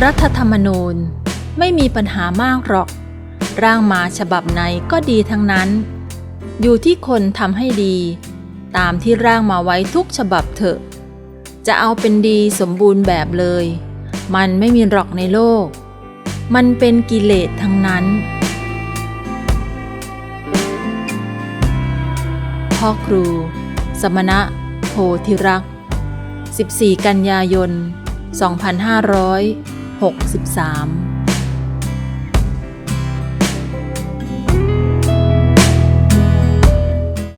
รัฐธรรมนูญไม่มีปัญหามากหรอก ร่างมาฉบับไหนก็ดีทั้งนั้น อยู่ที่คนทำให้ดี ตามที่ร่างมาไว้ทุกฉบับเถอะ จะเอาเป็นดีสมบูรณ์แบบเลย มันไม่มีหรอกในโลก มันเป็นกิเลสทั้งนั้นพ่อครู สมณะ โพธิรักษ์14 กันยายน 2500 63